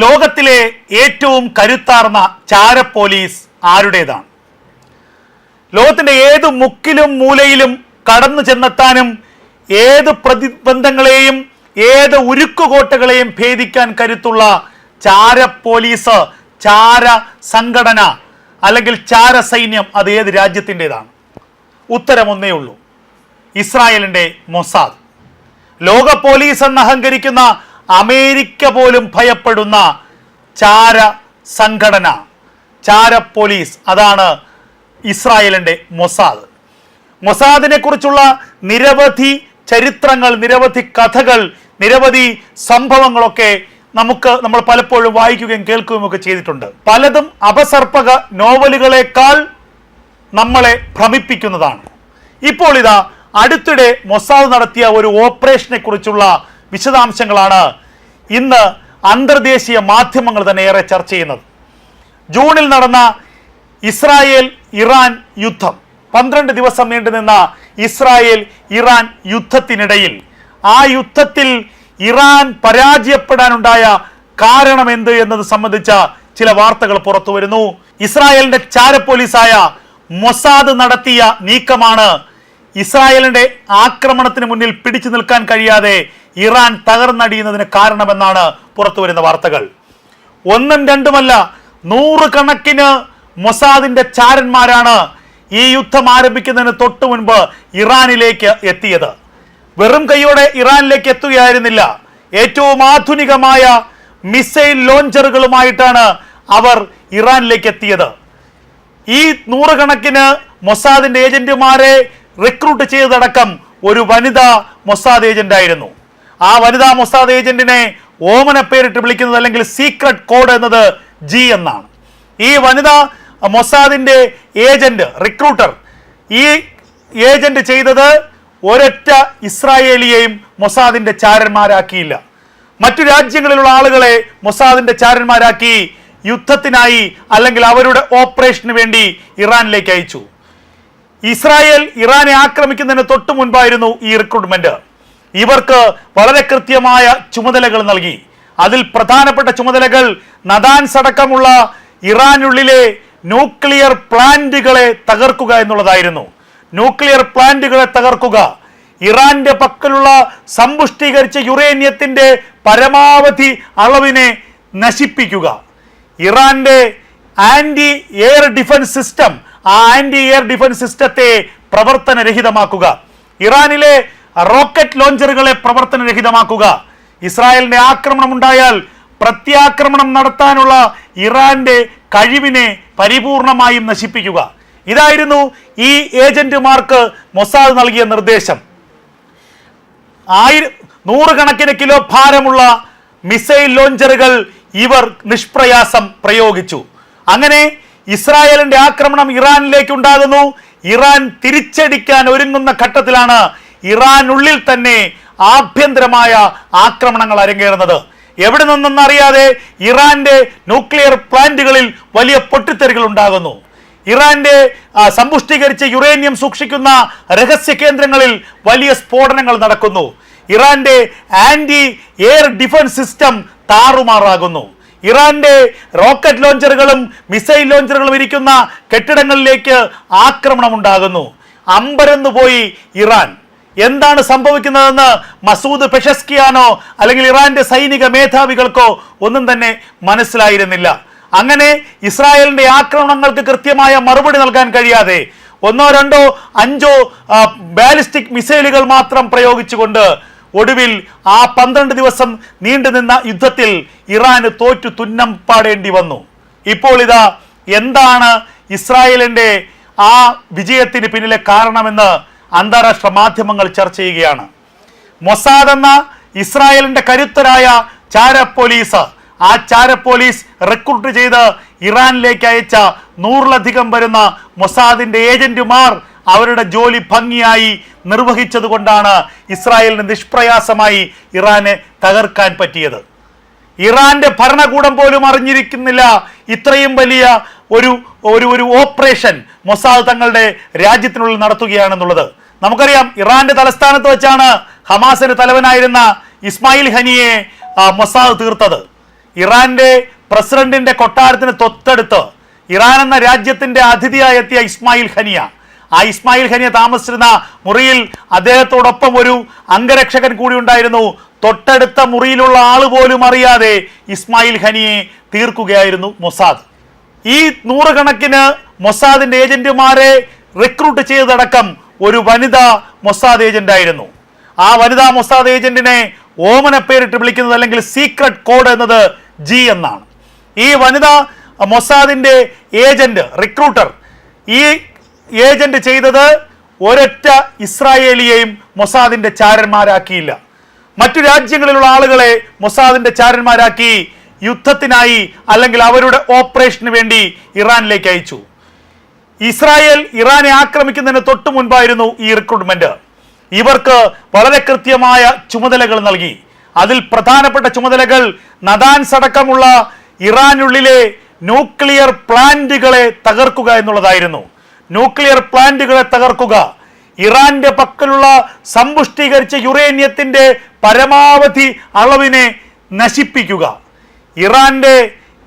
ലോകത്തിലെ ഏറ്റവും കരുത്താർന്ന ചാര പോലീസ് ആരുടേതാണ്? ലോകത്തിന്റെ ഏത് മുക്കിലും മൂലയിലും കടന്നു ചെന്നെത്താനും ഏത് പ്രതിബന്ധങ്ങളെയും ഏത് ഉരുക്കുകോട്ടകളെയും ഭേദിക്കാൻ കരുത്തുള്ള ചാര പോലീസ് ചാര സംഘടന അല്ലെങ്കിൽ ചാര സൈന്യം അത് ഏത് രാജ്യത്തിന്റെതാണ്? ഉത്തരം ഒന്നേ ഉള്ളൂ. ഇസ്രായേലിന്റെ മൊസാദ്. ലോക പോലീസ് എന്ന് അഹങ്കരിക്കുന്ന അമേരിക്ക പോലും ഭയപ്പെടുന്ന ചാര സംഘടന ചാര പോലീസ് അതാണ് ഇസ്രായേലിന്റെ മൊസാദ്. മൊസാദിനെ കുറിച്ചുള്ള നിരവധി ചരിത്രങ്ങൾ നിരവധി കഥകൾ നിരവധി സംഭവങ്ങളൊക്കെ നമുക്ക് നമ്മൾ പലപ്പോഴും വായിക്കുകയും കേൾക്കുകയും ഒക്കെ ചെയ്തിട്ടുണ്ട്. പലതും അപസർപ്പക നോവലുകളെക്കാൾ നമ്മളെ ഭ്രമിപ്പിക്കുന്നതാണ്. ഇപ്പോൾ ഇതാ അടുത്തിടെ മൊസാദ് നടത്തിയ ഒരു ഓപ്പറേഷനെ കുറിച്ചുള്ള വിശദാംശങ്ങളാണ് ഇന്ന് അന്തർദേശീയ മാധ്യമങ്ങൾ തന്നെ ഏറെ ചർച്ച ചെയ്യുന്നത്. ജൂണിൽ നടന്ന ഇസ്രായേൽ ഇറാൻ യുദ്ധം. പന്ത്രണ്ട് ദിവസം നീണ്ടുനിന്ന ഇസ്രായേൽ ഇറാൻ യുദ്ധത്തിനിടയിൽ ആ യുദ്ധത്തിൽ ഇറാൻ പരാജയപ്പെടാനുണ്ടായ കാരണം എന്ത് എന്നത് സംബന്ധിച്ച ചില വാർത്തകൾ പുറത്തു വരുന്നു ഇസ്രായേലിന്റെ ചാര പോലീസായ മൊസാദ് നടത്തിയ നീക്കമാണ് ഇസ്രായേലിന്റെ ആക്രമണത്തിന് മുന്നിൽ പിടിച്ചു നിൽക്കാൻ കഴിയാതെ ഇറാൻ തകർന്നടിയുന്നതിന് കാരണമെന്നാണ് പുറത്തുവരുന്ന വാർത്തകൾ. ഒന്നും രണ്ടുമല്ല നൂറുകണക്കിന് മൊസാദിന്റെ ചാരന്മാരാണ് ഈ യുദ്ധം ആരംഭിക്കുന്നതിന് തൊട്ടു മുൻപ് ഇറാനിലേക്ക് എത്തിയത്. വെറും കൈയോടെ ഇറാനിലേക്ക് എത്തുകയായിരുന്നില്ല. ഏറ്റവും ആധുനികമായ മിസൈൽ ലോഞ്ചറുകളുമായിട്ടാണ് അവർ ഇറാനിലേക്ക് എത്തിയത്. ഈ നൂറുകണക്കിന് മൊസാദിന്റെ ഏജന്റുമാരെ റിക്രൂട്ട് ചെയ്തടക്കം ഒരു വനിതാ മൊസാദ് ഏജന്റ് ആയിരുന്നു. ആ വനിതാ മൊസാദ് ഏജന്റിനെ ഓമന പേരിട്ട് വിളിക്കുന്നത് അല്ലെങ്കിൽ സീക്രട്ട് കോഡ് എന്നത് ജി എന്നാണ്. ഈ വനിതാ മൊസാദിന്റെ ഏജന്റ് റിക്രൂട്ടർ ഈ ഏജന്റ് ചെയ്തത് ഒരൊറ്റ ഇസ്രായേലിയെയും മൊസാദിന്റെ ചാരന്മാരാക്കിയില്ല. മറ്റു രാജ്യങ്ങളിലുള്ള ആളുകളെ മൊസാദിന്റെ ചാരന്മാരാക്കി യുദ്ധത്തിനായി അല്ലെങ്കിൽ അവരുടെ ഓപ്പറേഷന് വേണ്ടി ഇറാനിലേക്ക് അയച്ചു. ഇസ്രായേൽ ഇറാനെ ആക്രമിക്കുന്നതിന് തൊട്ടു മുൻപായിരുന്നു ഈ റിക്രൂട്ട്മെന്റ് ഇവർക്ക് വളരെ കൃത്യമായ ചുമതലകൾ നൽകി. അതിൽ പ്രധാനപ്പെട്ട ചുമതലകൾ നദാൻസ് അടക്കമുള്ള ഇറാനുള്ളിലെ ന്യൂക്ലിയർ പ്ലാന്റുകളെ തകർക്കുക എന്നുള്ളതായിരുന്നു. ന്യൂക്ലിയർ പ്ലാന്റുകളെ തകർക്കുക ഇറാന്റെ പക്കലുള്ള സമ്പുഷ്ടീകരിച്ച യുറേനിയത്തിന്റെ പരമാവധി അളവിനെ നശിപ്പിക്കുക ഇറാന്റെ ആന്റി എയർ ഡിഫൻസ് സിസ്റ്റം ആ ആന്റി എയർ ഡിഫൻസ് സിസ്റ്റത്തെ പ്രവർത്തനരഹിതമാക്കുക. ഇറാനിലെ റോക്കറ്റ് ലോഞ്ചറുകളെ പ്രവർത്തനരഹിതമാക്കുക. ഇസ്രായേലിന്റെ ആക്രമണം ഉണ്ടായാൽ പ്രത്യാക്രമണം നടത്താനുള്ള ഇറാന്റെ കഴിവിനെ പരിപൂർണമായും നശിപ്പിക്കുക. ഇതായിരുന്നു ഈ ഏജന്റുമാർക്ക് മൊസാദ് നൽകിയ നിർദ്ദേശം. ആയിരം നൂറുകണക്കിന് കിലോ ഭാരമുള്ള മിസൈൽ ലോഞ്ചറുകൾ ഇവർ നിഷ്പ്രയാസം പ്രയോഗിച്ചു. അങ്ങനെ ഇസ്രായേലിന്റെ ആക്രമണം ഇറാനിലേക്ക് ഉണ്ടാകുന്നു. ഇറാൻ തിരിച്ചടിക്കാൻ ഒരുങ്ങുന്ന ഘട്ടത്തിലാണ് ഇറാനുള്ളിൽ തന്നെ ആഭ്യന്തരമായ ആക്രമണങ്ങൾ അരങ്ങേറുന്നത്. എവിടെ നിന്നെന്ന് അറിയാതെ ഇറാന്റെ ന്യൂക്ലിയർ പ്ലാന്റുകളിൽ വലിയ പൊട്ടിത്തെറികൾ ഉണ്ടാകുന്നു. ഇറാന്റെ സമ്പുഷ്ടീകരിച്ച യുറേനിയം സൂക്ഷിക്കുന്ന രഹസ്യ കേന്ദ്രങ്ങളിൽ വലിയ സ്ഫോടനങ്ങൾ നടക്കുന്നു. ഇറാന്റെ ആന്റി എയർ ഡിഫൻസ് സിസ്റ്റം താറുമാറാകുന്നു. ഇറാന്റെ റോക്കറ്റ് ലോഞ്ചറുകളും മിസൈൽ ലോഞ്ചറുകളും ഇരിക്കുന്ന കെട്ടിടങ്ങളിലേക്ക് ആക്രമണം ഉണ്ടാകുന്നു അമ്പരന്ന് പോയി ഇറാൻ. എന്താണ് സംഭവിക്കുന്നതെന്ന് മസൂദ് പെഷസ്കിയാനോ അല്ലെങ്കിൽ ഇറാന്റെ സൈനിക മേധാവികൾക്കോ ഒന്നും തന്നെ മനസ്സിലായിരുന്നില്ല. അങ്ങനെ ഇസ്രായേലിന്റെ ആക്രമണങ്ങൾക്ക് കൃത്യമായ മറുപടി നൽകാൻ കഴിയാതെ ഒന്നോ രണ്ടോ അഞ്ചോ ബാലിസ്റ്റിക് മിസൈലുകൾ മാത്രം പ്രയോഗിച്ചുകൊണ്ട് ഒടുവിൽ ആ പന്ത്രണ്ട് ദിവസം നീണ്ടുനിന്ന യുദ്ധത്തിൽ ഇറാന് തോറ്റു തുന്നം പാടേണ്ടി വന്നു. ഇപ്പോൾ ഇതാ എന്താണ് ഇസ്രായേലിന്റെ ആ വിജയത്തിന് പിന്നിലെ കാരണമെന്ന് അന്താരാഷ്ട്ര മാധ്യമങ്ങൾ ചർച്ച ചെയ്യുകയാണ്. മൊസാദ് എന്ന ഇസ്രായേലിന്റെ കരുത്തരായ ചാര പോലീസ് ആ ചാര പോലീസ് റിക്രൂട്ട് ചെയ്ത് ഇറാനിലേക്ക് അയച്ച നൂറിലധികം വരുന്ന മൊസാദിന്റെ ഏജന്റുമാർ അവരുടെ ജോലി ഭംഗിയായി നിർവഹിച്ചത് കൊണ്ടാണ് ഇസ്രായേലിന് നിഷ്പ്രയാസമായി ഇറാനെ തകർക്കാൻ പറ്റിയത്. ഇറാന്റെ ഭരണകൂടം പോലും അറിഞ്ഞിരിക്കുന്നില്ല. ഇത്രയും വലിയ ഒരു ഒരു ഒരു ഓപ്പറേഷൻ മൊസാദ് തങ്ങളുടെ രാജ്യത്തിനുള്ളിൽ നടത്തുകയാണെന്നുള്ളത്. നമുക്കറിയാം ഇറാന്റെ തലസ്ഥാനത്ത് വെച്ചാണ് ഹമാസിന് തലവനായിരുന്ന ഇസ്മായിൽ ഹനിയെ മൊസാദ് തീർത്തത്. ഇറാന്റെ പ്രസിഡന്റിന്റെ കൊട്ടാരത്തിന് തൊട്ടടുത്ത് ഇറാൻ എന്ന രാജ്യത്തിന്റെ അതിഥിയായി എത്തിയ ഇസ്മായിൽ ഖനിയ ആ ഇസ്മായിൽ ഖനിയ താമസിച്ചിരുന്ന മുറിയിൽ അദ്ദേഹത്തോടൊപ്പം ഒരു അംഗരക്ഷകൻ കൂടി ഉണ്ടായിരുന്നു. തൊട്ടടുത്ത മുറിയിലുള്ള ആൾ പോലും അറിയാതെ ഇസ്മായിൽ ഖനിയെ തീർക്കുകയായിരുന്നു മൊസാദ്. ഈ നൂറുകണക്കിന് മൊസാദിന്റെ ഏജന്റുമാരെ റിക്രൂട്ട് ചെയ്തടക്കം ഒരു വനിതാ മൊസാദ് ഏജന്റ് ആയിരുന്നു. ആ വനിതാ മൊസാദ് ഏജന്റിനെ ഓമന പേരിട്ട് വിളിക്കുന്നത് അല്ലെങ്കിൽ സീക്രട്ട് കോഡ് എന്നത് ജി എന്നാണ്. ഈ വനിതാ മൊസാദിന്റെ ഏജന്റ് റിക്രൂട്ടർ ഈ ഏജന്റ് ചെയ്തത് ഒരൊറ്റ ഇസ്രായേലിയെയും മൊസാദിന്റെ ചാരന്മാരാക്കിയില്ല. മറ്റു രാജ്യങ്ങളിലുള്ള ആളുകളെ മൊസാദിന്റെ ചാരന്മാരാക്കി യുദ്ധത്തിനായി അല്ലെങ്കിൽ അവരുടെ ഓപ്പറേഷന് വേണ്ടി ഇറാനിലേക്ക് അയച്ചു. ഇസ്രായേൽ ഇറാനെ ആക്രമിക്കുന്നതിന് തൊട്ടു മുൻപായിരുന്നു ഈ റിക്രൂട്ട്മെന്റ്. ഇവർക്ക് വളരെ കൃത്യമായ ചുമതലകൾ നൽകി. അതിൽ പ്രധാനപ്പെട്ട ചുമതലകൾ നദാൻസ് അടക്കമുള്ള ഇറാനുള്ളിലെ ന്യൂക്ലിയർ പ്ലാന്റുകളെ തകർക്കുക എന്നുള്ളതായിരുന്നു. ന്യൂക്ലിയർ പ്ലാന്റുകളെ തകർക്കുക. ഇറാന്റെ പക്കലുള്ള സമ്പുഷ്ടീകരിച്ച യുറേനിയത്തിന്റെ പരമാവധി അളവിനെ നശിപ്പിക്കുക. ഇറാന്റെ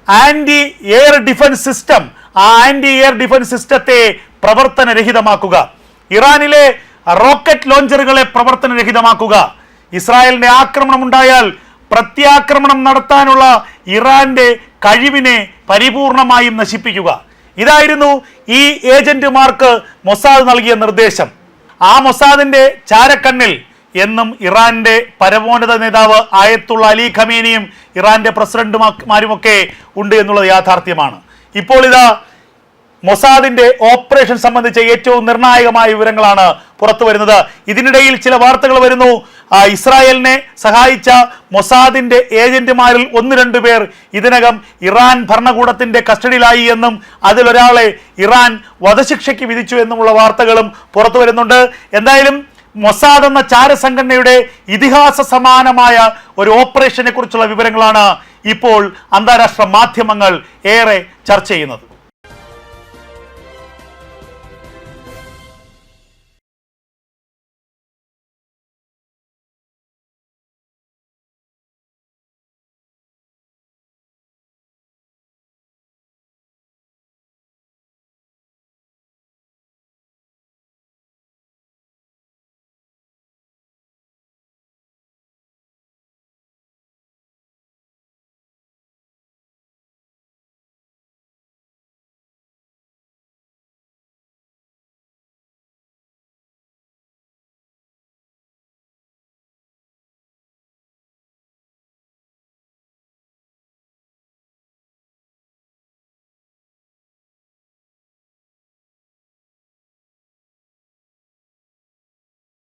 ആന്റി എയർ ഡിഫൻസ് സിസ്റ്റം ആ ആന്റി എയർ ഡിഫൻസ് സിസ്റ്റത്തെ പ്രവർത്തനരഹിതമാക്കുക. ഇറാനിലെ റോക്കറ്റ് ലോഞ്ചറുകളെ പ്രവർത്തനരഹിതമാക്കുക. ഇസ്രായേലിന്റെ ആക്രമണം ഉണ്ടായാൽ പ്രത്യാക്രമണം നടത്താനുള്ള ഇറാന്റെ കഴിവിനെ പരിപൂർണമായും നശിപ്പിക്കുക. ഇതായിരുന്നു ഈ ഏജന്റുമാർക്ക് മൊസാദ് നൽകിയ നിർദ്ദേശം. ആ മൊസാദിന്റെ ചാരക്കണ്ണിൽ എന്നും ഇറാന്റെ പരമോന്നത നേതാവ് ആയത്തുള്ള അലി ഖമീനിയും ഇറാന്റെ പ്രസിഡന്റുമാരുമൊക്കെ ഉണ്ട് എന്നുള്ളത് യാഥാർത്ഥ്യമാണ്. ഇപ്പോൾ ഇതാ മൊസാദിന്റെ ഓപ്പറേഷൻ സംബന്ധിച്ച ഏറ്റവും നിർണായകമായ വിവരങ്ങളാണ് പുറത്തു വരുന്നത് ഇതിനിടയിൽ ചില വാർത്തകൾ വരുന്നു. ഇസ്രായേലിനെ സഹായിച്ച മൊസാദിന്റെ ഏജന്റുമാരിൽ ഒന്ന് രണ്ടു പേർ ഇതിനകം ഇറാൻ ഭരണകൂടത്തിന്റെ കസ്റ്റഡിയിലായി എന്നും അതിലൊരാളെ ഇറാൻ വധശിക്ഷയ്ക്ക് വിധിച്ചു എന്നുമുള്ള വാർത്തകളും പുറത്തു വരുന്നുണ്ട്. എന്തായാലും മൊസാദ് എന്ന ചാരസംഘടനയുടെ ഇതിഹാസ സമാനമായ ഒരു ഓപ്പറേഷനെ കുറിച്ചുള്ള വിവരങ്ങളാണ് ഇപ്പോൾ അന്താരാഷ്ട്ര മാധ്യമങ്ങൾ ഏറെ ചർച്ച ചെയ്യുന്നത്.